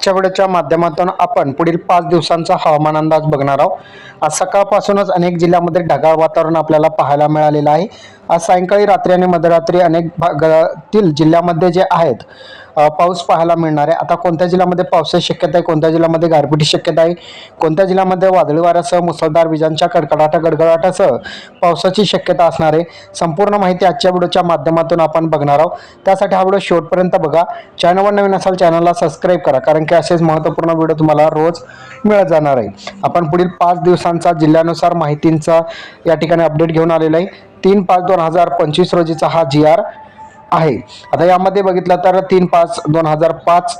आजच्या व्हिडिओच्या माध्यमातून आपण पुढील पाच दिवसांचा हवामान अंदाज बघणार आहोत. आज सकाळपासूनच अनेक जिल्ह्यामध्ये ढगाळ वातावरण आपल्याला पाहायला मिळालेलं आहे. आज सायंकाळी रात्री आणि मध्यरात्री अनेक भागातील जिल्ह्यामध्ये जे आहेत पाऊस पाहायला मिळणार आहे. आता कोणत्या जिल्ह्यामध्ये पावसाची शक्यता आहे? कोणत्या जिल्ह्यामध्ये गारपिटी शक्यता आहे? कोणत्या जिल्ह्यामध्ये वादळी वाऱ्यासह मुसळधार विजांच्या कडकडाटा गडगडाटासह पावसाची शक्यता असणार आहे? संपूर्ण माहिती आजच्या व्हिडिओच्या माध्यमातून आपण बघणार आहोत. त्यासाठी हा व्हिडिओ शेवटपर्यंत बघा. चॅनलवर नवीन असाल चॅनलला सबस्क्राईब करा. कारण की असेच महत्त्वपूर्ण व्हिडिओ तुम्हाला रोज मिळत जाणार आहे. आपण पुढील पाच दिवसांचा जिल्ह्यानुसार माहितींचा या ठिकाणी अपडेट घेऊन आलेला आहे. तीन पाच दोन हजार पंचवीस रोजीचा हा जी आर आहे. आता यामध्ये बघितलं तर तीन पाच दोन हजार पाच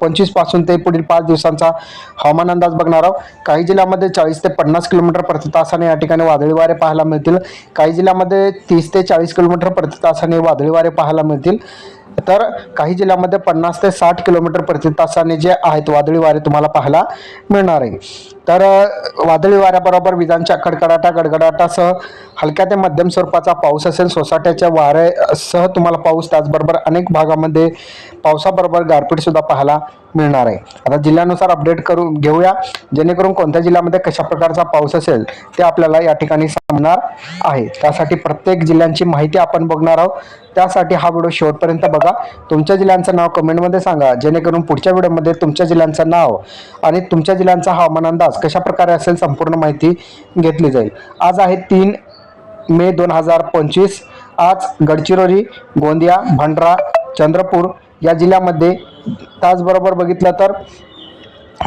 पंचवीसपासून ते पुढील पाच दिवसांचा हवामान अंदाज बघणार आहोत. काही जिल्ह्यामध्ये चाळीस ते पन्नास किलोमीटर प्रति तासाने या ठिकाणी वादळी वारे पाहायला मिळतील. काही जिल्ह्यामध्ये तीस ते चाळीस किलोमीटर प्रति तासाने वादळी वारे पाहायला मिळतील. तर काही जिल्ह्यामध्ये पन्नास ते साठ किलोमीटर प्रति तासाने जे आहेत वादळी वारे तुम्हाला पाहायला मिळणार आहे. तर वादळी वाऱ्याबरोबर विजांच्या कडकडाटा गडगडाटासह हलक्या ते मध्यम स्वरूपाचा पाऊस असेल सोसाट्याच्या वाऱ्यासह तुम्हाला पाऊस त्याचबरोबर अनेक भागामध्ये पावसाबरोबर गारपीटसुद्धा पाहायला मिळणार आहे. आता जिल्ह्यानुसार अपडेट करून घेऊया. जेणेकरून कोणत्या जिल्ह्यामध्ये कशा प्रकारचा पाऊस असेल ते आपल्याला या ठिकाणी सांगणार आहे. त्यासाठी प्रत्येक जिल्ह्यांची माहिती आपण बघणार आहोत. त्यासाठी हा व्हिडिओ शेवटपर्यंत बघा. तुमच्या जिल्ह्यांचं नाव कमेंटमध्ये सांगा. जेणेकरून पुढच्या व्हिडिओमध्ये तुमच्या जिल्ह्यांचं नाव आणि तुमच्या जिल्ह्यांचा हवामान अंदाज कशा प्रकारे असेल संपूर्ण माहिती घेतली जाईल. आज आहे तीन मे दोन हजार पंचवीस. आज गडचिरोली गोंदिया भंडारा चंद्रपूर या जिल्ह्यामध्ये त्याचबरोबर बघितलं तर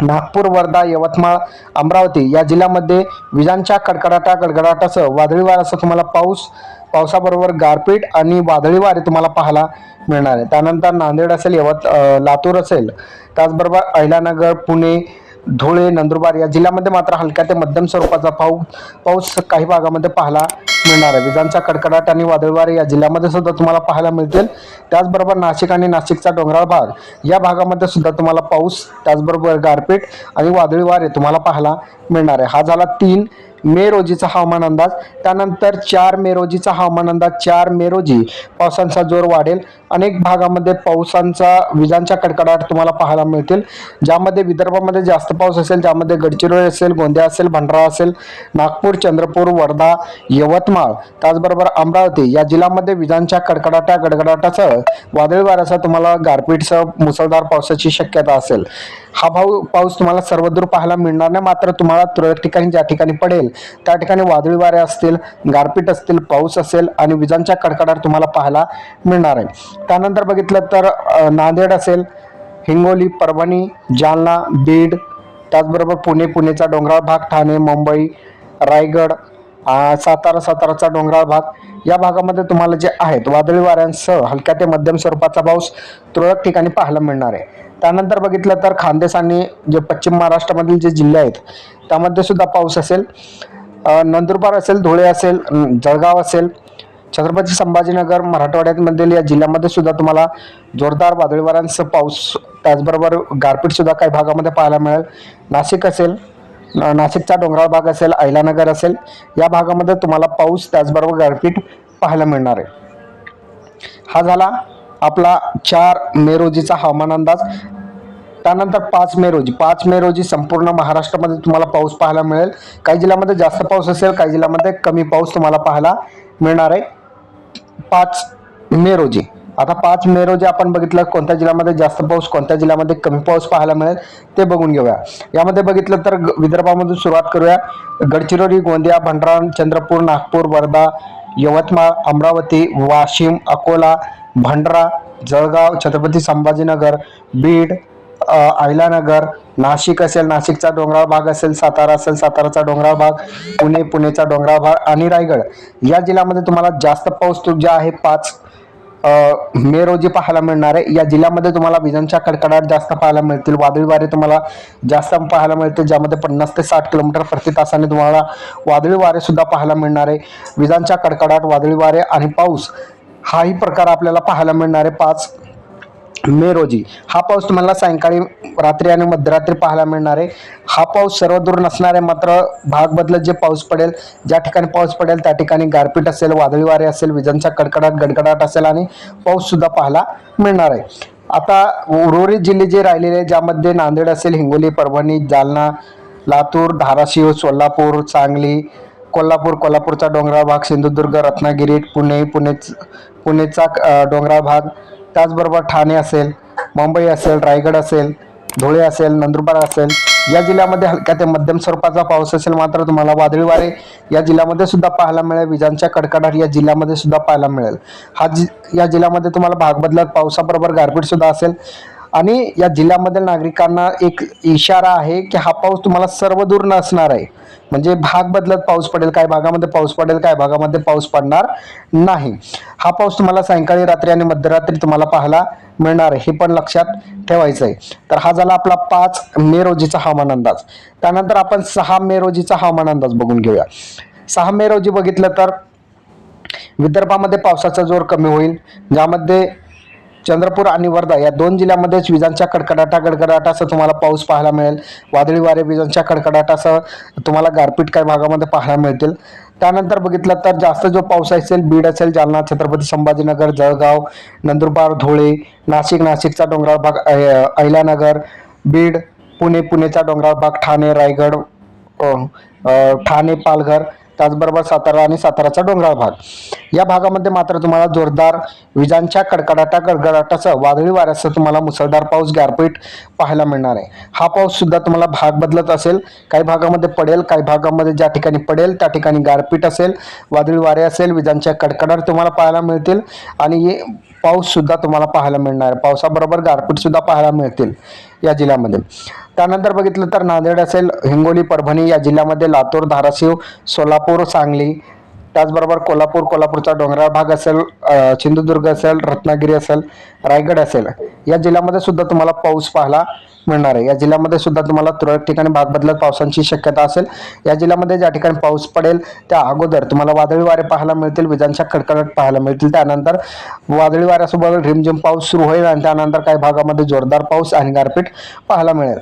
नागपूर वर्धा यवतमाळ अमरावती या जिल्ह्यामध्ये विजांच्या कडकडाटा गडगडाटासह वादळी वाऱ्यासह तुम्हाला पाऊस पावसाबरोबर गारपीट आणि वादळी वारे तुम्हाला पाहायला मिळणार आहे. त्यानंतर नांदेड असेल यवत लातूर असेल त्याचबरोबर अहिलानगर पुणे धुळे नंदुरबार या जिल्ह्यामध्ये मात्र हलक्या ते मध्यम स्वरूपाचा पाऊस पाऊस काही भागामध्ये पाहायला मिळणार आहे. विजांचा कडकडाट आणि वादळवारे या जिल्ह्यामध्ये सुद्धा तुम्हाला पाहायला मिळतील. त्याचबरोबर नाशिक आणि नाशिकचा डोंगराळ भाग या भागामध्ये सुद्धा तुम्हाला पाऊस त्याचबरोबर गारपीट आणि वादळी वारे तुम्हाला पाहायला मिळणार आहे. हा झाला तीन मे रोजीचा हवामान अंदाज त्यानंतर चार मे रोजीचा हवामान अंदाज चार मे रोजी पावसांचा जोर वाढेल. अनेक भागामध्ये पावसांचा विजांच्या कडकडाट तुम्हाला पाहायला मिळतील. ज्यामध्ये विदर्भामध्ये जास्त पाऊस असेल ज्यामध्ये गडचिरोली असेल गोंदिया असेल भंडारा असेल नागपूर चंद्रपूर वर्धा यवतमाळ त्याचबरोबर अमरावती या जिल्ह्यामध्ये विजांच्या कडकडाटा गडगडाटासह वादळी वाऱ्यासह तुम्हाला गारपीटसह मुसळधार पावसाची शक्यता असेल. हा भाऊ पाऊस तुम्हाला सर्वदूर पाहायला मिळणार नाही मात्र तुम्हाला तुरळक ठिकाणी ज्या ठिकाणी पडेल त्या ठिकाणी वादळी वारे असतील गारपीट असतील पाऊस असेल आणि विजांच्या कडकडाट तुम्हाला पाहायला मिळणार आहे. त्यानंतर बघितलं तर नांदेड असेल हिंगोली परभणी जालना बीड त्याचबरोबर पुणे पुणेचा डोंगराळ भाग ठाणे मुंबई रायगड सातारा साताराचा डोंगराळ भाग. या भागामध्ये तुम्हाला जे आहेत वादळी वाऱ्यांसह हलक्या ते मध्यम स्वरूपाचा पाऊस तुरळक ठिकाणी पाहायला मिळणार आहे. त्यानंतर बघितलं तर खानदेश आणि जे पश्चिम महाराष्ट्रामधील जे जिल्हे आहेत त्यामध्ये सुद्धा पाऊस असेल. नंदुरबार असेल धुळे असेल जळगाव असेल छत्रपती संभाजीनगर मराठवाड्यामधील या जिल्ह्यामध्ये सुद्धा तुम्हाला जोरदार वादळी वाऱ्यांसह पाऊस त्याचबरोबर गारपीटसुद्धा काही भागामध्ये पाहायला मिळेल. नाशिक असेल नाशिकचा डोंगराळ भाग असेल ऐलानगर असेल या भागामध्ये तुम्हाला पाऊस त्याचबरोबर गारपीट पाहायला मिळणार आहे. हा झाला आपला चार मे रोजीचा हवामान अंदाज. त्यानंतर पाच मे रोजी पाच मे रोजी संपूर्ण महाराष्ट्रामध्ये तुम्हाला पाऊस पाहायला मिळेल. काही जिल्ह्यामध्ये जास्त पाऊस असेल काही जिल्ह्यामध्ये कमी पाऊस तुम्हाला पाहायला मिळणार आहे. पाच मे रोजी. आता पाच मे रोजी आपण बघितलं कोणत्या जिल्ह्यामध्ये जास्त पाऊस कोणत्या जिल्ह्यामध्ये कमी पाऊस पाहायला मिळेल ते बघून घेऊया. यामध्ये बघितलं तर ग- विदर्भामधून सुरुवात करूया. गडचिरोली गोंदिया भंडारा चंद्रपूर नागपूर वर्धा यवतमाळ अमरावती वाशिम अकोला भंडारा जळगाव छत्रपती संभाजीनगर बीड आयलानगर नाशिक असेल नाशिकचा डोंगराळ भाग असेल सातारा असेल साताराचा डोंगराळ भाग पुणे पुणेचा डोंगराळ भाग आणि रायगड. या जिल्ह्यामध्ये तुम्हाला जास्त पाऊस तो जे आहे पाच मे रोजी पाहायला मिळणार आहे. या जिल्ह्यामध्ये तुम्हाला विजांच्या कडकडाट जास्त पाहायला मिळतील. वादळी वारे तुम्हाला जास्त पाहायला मिळतील ज्यामध्ये पन्नास ते साठ किलोमीटर प्रति तासाने तुम्हाला वादळी वारे सुद्धा पाहायला मिळणार आहे. विजांच्या कडकडाट वादळी वारे आणि पाऊस हाही प्रकार आपल्याला पाहायला मिळणार आहे. पाच मे रोजी. हा पाऊस तुम्हाला सायंकाळी रात्री आणि मध्यरात्री पाहायला मिळणार आहे. हा पाऊस सर्वदूर नसणार आहे मात्र भाग बदलत जे पाऊस पडेल ज्या ठिकाणी पाऊस पडेल त्या ठिकाणी गारपीट असेल वादळी वारे असेल विजांचा कडकडाट गडगडाट असेल आणि पाऊस सुद्धा पाहायला मिळणार आहे. आता उर्वरित जिल्हे जे राहिलेले आहेत ज्यामध्ये नांदेड असेल हिंगोली परभणी जालना लातूर धाराशिव सोलापूर सांगली कोल्हापूर कोल्हापूरचा डोंगराळ भाग सिंधुदुर्ग रत्नागिरी पुणे पुणेच पुणेचा डोंगराळ भाग त्याचबरोबर ठाणे असेल मुंबई असेल रायगड असेल धुळे असेल नंदुरबार असेल या जिल्ह्यामध्ये हलक्या ते मध्यम स्वरूपाचा पाऊस असेल मात्र तुम्हाला वादळी वारे या जिल्ह्यामध्ये सुद्धा पाहायला मिळेल. विजांच्या कडकडाट या जिल्ह्यामध्ये सुद्धा पाहायला मिळेल. हा जि या जिल्ह्यामध्ये तुम्हाला भाग बदलत पावसाबरोबर गारपीट सुद्धा असेल. आणि या जिल्ह्यामधील नागरिकांना एक इशारा आहे की हा पाऊस तुम्हाला सर्व दूर नसणार आहे. म्हणजे भाग बदलत पाऊस पडेल काय भागामध्ये पाऊस पडेल काय भागामध्ये पाऊस पडणार नाही. हा पाऊस तुम्हाला सायंकाळी रात्री आणि मध्यरात्री तुम्हाला पाहायला मिळणार आहे. हे पण लक्षात ठेवायचं आहे तर हा झाला आपला पाच मे रोजीचा हवामान अंदाज. त्यानंतर आपण सहा मे रोजीचा हवामान अंदाज बघून घेऊया. सहा मे रोजी बघितलं तर विदर्भामध्ये पावसाचा जोर कमी होईल. ज्यामध्ये चंद्रपूर आणि वर्धा या दोन जिल्ह्यामध्येच विजांच्या कडकडाटा गडगडाटासह तुम्हाला पाऊस पाहायला मिळेल. वादळी वारे विजांच्या कडकडाटासह तुम्हाला गारपीट काही भागामध्ये पाहायला मिळतील. त्यानंतर बघितलं तर जास्त जो पाऊस असेल बीड असेल जालना छत्रपती संभाजीनगर जळगाव नंदुरबार धुळे नाशिक नाशिकचा डोंगराळ भाग अहिल्यानगर बीड पुणे पुणेचा डोंगराळ भाग ठाणे रायगड ठाणे पालघर त्याचबरोबर सातारा आणि साताराचा डोंगराळ भाग. या भागामध्ये मात्र तुम्हाला जोरदार विजांच्या कडकडाटा गडगडाटासह वादळी वाऱ्यासह तुम्हाला मुसळधार पाऊस गारपीट पाहायला मिळणार आहे. हा पाऊस सुद्धा तुम्हाला भाग बदलत असेल. काही भागामध्ये पडेल काही भागामध्ये ज्या ठिकाणी पडेल त्या ठिकाणी गारपीट असेल वादळी वारे असेल विजांच्या कडकडाट तुम्हाला पाहायला मिळतील आणि पाऊस सुद्धा तुम्हाला पाहायला मिळणार आहे. पावसाबरोबर गारपीट सुद्धा पाहायला मिळतील या जिल्ह्यामध्ये. त्यानंतर बघितलं तर नांदेड असेल हिंगोली परभणी या जिल्ह्यामध्ये लातूर धाराशिव सोलापूर सांगली. त्याचबरोबर कोल्हापूर कोल्हापूरचा डोंगराळ भाग असेल सिंधुदुर्ग असेल रत्नागिरी असेल रायगड असेल. या जिल्ह्यामध्ये सुद्धा तुम्हाला पाऊस पाहायला मिळणार आहे. या जिल्ह्यामध्ये सुद्धा तुम्हाला तुरळक ठिकाणी भाग बदलत पावसांची शक्यता असेल. या जिल्ह्यामध्ये ज्या ठिकाणी पाऊस पडेल त्या अगोदर तुम्हाला वादळी वारे पाहायला मिळतील विजांच्या कडकडाट पाहायला मिळतील. त्यानंतर वादळी वाऱ्यासोबत रिमझिम पाऊस सुरू होईल आणि त्यानंतर काही भागामध्ये जोरदार पाऊस आणि गारपीट पाहायला मिळेल.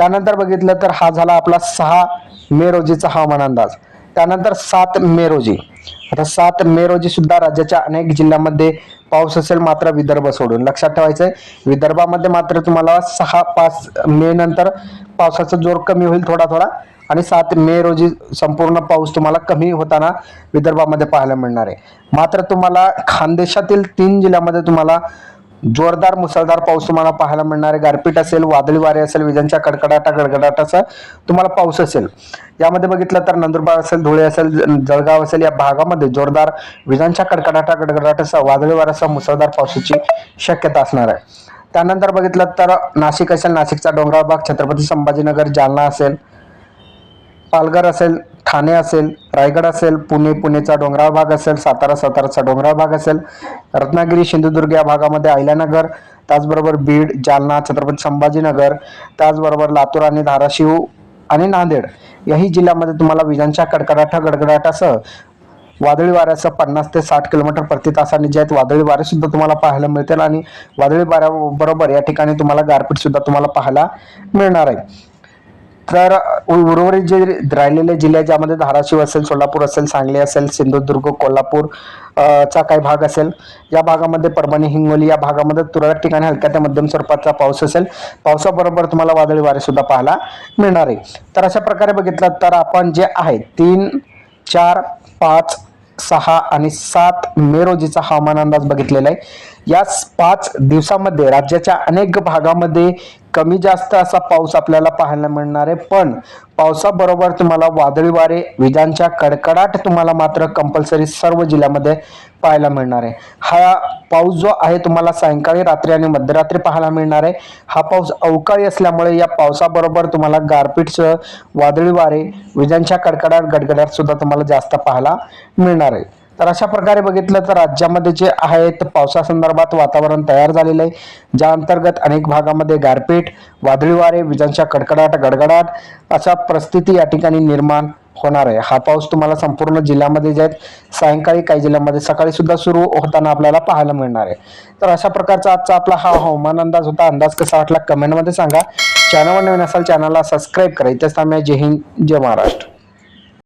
त्यानंतर बघितलं तर हा झाला आपला सहा मे रोजीचा हवामान अंदाज. त्यानंतर सात मे रोजी. आता सात मे रोजी सुद्धा राज्याच्या अनेक जिल्ह्यामध्ये पाऊस असेल मात्र विदर्भ सोडून. लक्षात ठेवायचं आहे विदर्भामध्ये मात्र तुम्हाला सहा पाच मे नंतर पावसाचा जोर कमी होईल थोडा थोडा आणि सात मे रोजी संपूर्ण पाऊस तुम्हाला कमी होताना विदर्भामध्ये पाहायला मिळणार आहे. मात्र तुम्हाला खानदेशातील तीन जिल्ह्यामध्ये तुम्हाला जोरदार मुसळधार पाऊस तुम्हाला पाहायला मिळणार आहे. गारपीट असेल वादळी वारे असेल विजांच्या कडकडाटा गडगडाटाचा तुम्हाला पाऊस असेल. यामध्ये बघितलं तर नंदुरबार असेल धुळे असेल ज- जळगाव असेल या भागामध्ये जोरदार विजांच्या कडकडाटा गडगडाटासह वादळी वाऱ्याचा मुसळधार पावसाची शक्यता असणार आहे. त्यानंतर बघितलं तर नाशिक असेल नाशिकचा डोंगराळ भाग छत्रपती संभाजीनगर जालना असेल पालघर असेल ठाणे असेल रायगड असेल पुणे पुणेचा डोंगराळ भाग असेल सातारा साताराचा डोंगराळ भाग असेल रत्नागिरी सिंधुदुर्ग या भागामध्ये अहिल्यानगर त्याचबरोबर बीड जालना छत्रपती संभाजीनगर त्याचबरोबर लातूर आणि धाराशिव आणि नांदेड याही जिल्ह्यामध्ये तुम्हाला विजांच्या कडकडाटा गडगडाटासह वादळी वाऱ्यासह पन्नास ते साठ किलोमीटर प्रति तासाने जे आहेत वादळी वारे सुद्धा तुम्हाला पाहायला मिळतील आणि वादळी वाऱ्याबरोबर या ठिकाणी तुम्हाला गारपीट सुद्धा तुम्हाला पाहायला मिळणार आहे. तर उर्वरित जे राहिलेले जिल्हे ज्यामध्ये धाराशिव असेल सोलापूर असेल सांगली असेल सिंधुदुर्ग कोल्हापूर चा काही भाग असेल या भागामध्ये परभणी हिंगोली या भागामध्ये तुरळक ठिकाणी हलक्या ते मध्यम स्वरूपाचा पाऊस असेल. पावसाबरोबर तुम्हाला वादळी वारे सुद्धा पाहायला मिळणार आहे. तर अशा प्रकारे बघितलं तर आपण जे आहे तीन चार पाच सहा आणि सात मे रोजीचा हवामान अंदाज बघितलेला आहे. या पाच दिवसामध्ये राज्याच्या अनेक भागामध्ये कमी जास्त असा पाऊस आपल्याला पाहायला मिळणार आहे. पण पावसाबरोबर तुम्हाला वादळी वारे विजांच्या कडकडाट तुम्हाला मात्र कंपल्सरी सर्व जिल्ह्यामध्ये पाहायला मिळणार आहे. हा पाऊस जो आहे तुम्हाला सायंकाळी रात्री आणि मध्यरात्री पाहायला मिळणार आहे. हा पाऊस अवकाळी असल्यामुळे या पावसाबरोबर तुम्हाला गारपीटसह वादळी वारे विजांच्या कडकडाट गडगडाट सुद्धा तुम्हाला जास्त पाहायला मिळणार आहे. तर अशा प्रकारे बघितलं तर राज्यामध्ये जे आहे तर पावसासंदर्भात वातावरण तयार झालेलं आहे. ज्या अंतर्गत अनेक भागामध्ये गारपीट वादळी वारे विजांच्या कडकडाट गडगडाट अशा परिस्थिती या ठिकाणी निर्माण होणार आहे. हा पाऊस तुम्हाला संपूर्ण जिल्ह्यामध्ये जे आहेत सायंकाळी काही जिल्ह्यामध्ये सकाळी सुद्धा सुरू होताना आपल्याला पाहायला मिळणार आहे. तर अशा प्रकारचा आजचा आपला हा हवामान अंदाज होता. अंदाज कसा वाटला? कमेंटमध्ये सांगा. चॅनलवर नवीन असाल चॅनलला सबस्क्राईब करा. इथेच थांबूया. जय हिंद जय महाराष्ट्र.